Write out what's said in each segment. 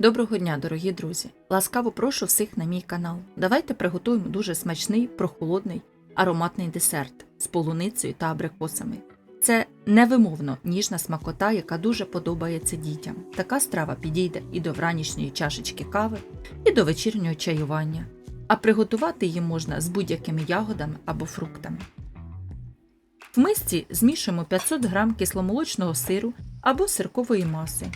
Доброго дня, дорогі друзі! Ласкаво прошу всіх на мій канал. Давайте приготуємо дуже смачний, прохолодний, ароматний десерт з полуницею та абрикосами. Це невимовно ніжна смакота, яка дуже подобається дітям. Така страва підійде і до вранішньої чашечки кави, і до вечірнього чаювання. А приготувати її можна з будь-якими ягодами або фруктами. В мисці змішуємо 500 г кисломолочного сиру або сиркової маси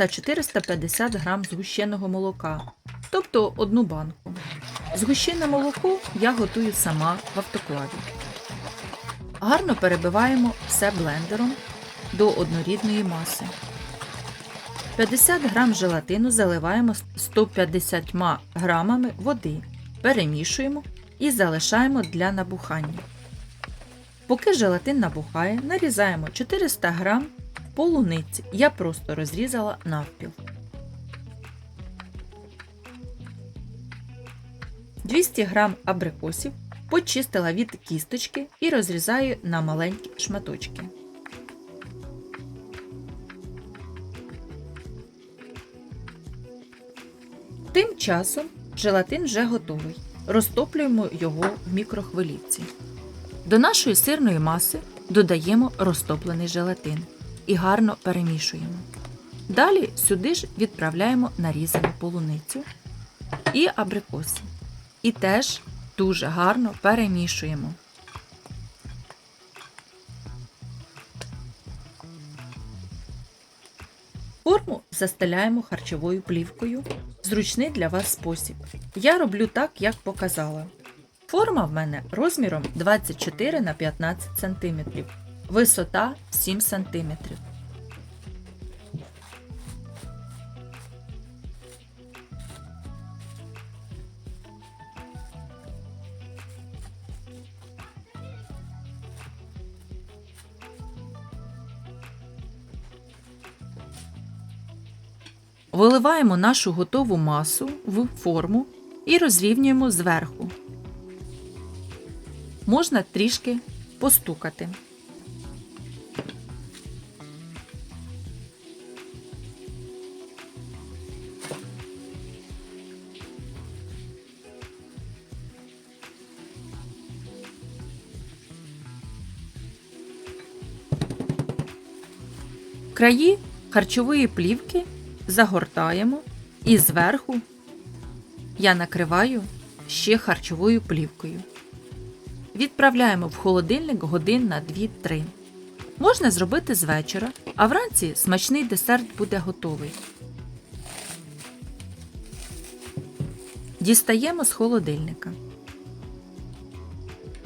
та 450 г згущеного молока, тобто одну банку. Згущене молоко я готую сама в автоклаві. Гарно перебиваємо все блендером до однорідної маси. 50 г желатину заливаємо 150 грамами води, перемішуємо і залишаємо для набухання. Поки желатин набухає, нарізаємо 400 г полуниці. Я просто розрізала навпіл. 200 г абрикосів почистила від кісточки і розрізаю на маленькі шматочки. Тим часом желатин вже готовий. Розтоплюємо його в мікрохвилівці. До нашої сирної маси додаємо розтоплений желатин і гарно перемішуємо. Далі сюди ж відправляємо нарізану полуницю і абрикоси. І теж дуже гарно перемішуємо. Форму застеляємо харчовою плівкою. Зручний для вас спосіб. Я роблю так, як показала. Форма в мене розміром 24 на 15 см, висота 7 см. Виливаємо нашу готову масу в форму і розрівнюємо зверху. Можна трішки постукати. Краї харчової плівки загортаємо і зверху я накриваю ще харчовою плівкою. Відправляємо в холодильник годин на 2-3. Можна зробити з вечора, а вранці смачний десерт буде готовий. Дістаємо з холодильника.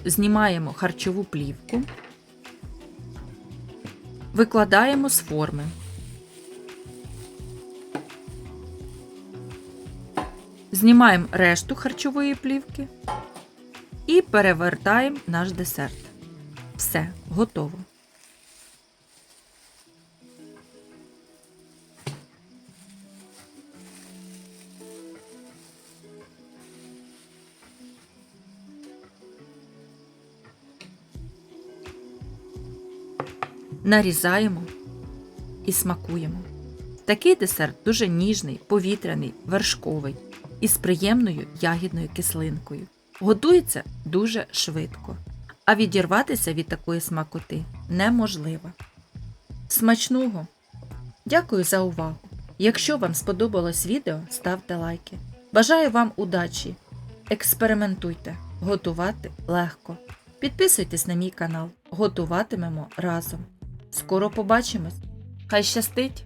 Знімаємо харчову плівку. Викладаємо з форми. Знімаємо решту харчової плівки і перевертаємо наш десерт. Все, готово. Нарізаємо і смакуємо. Такий десерт дуже ніжний, повітряний, вершковий із приємною ягідною кислинкою. Готується дуже швидко, а відірватися від такої смакоти неможливо. Смачного! Дякую за увагу! Якщо вам сподобалось відео, ставте лайки. Бажаю вам удачі! Експериментуйте, готувати легко. Підписуйтесь на мій канал, готуватимемо разом. Скоро побачимось! Хай щастить!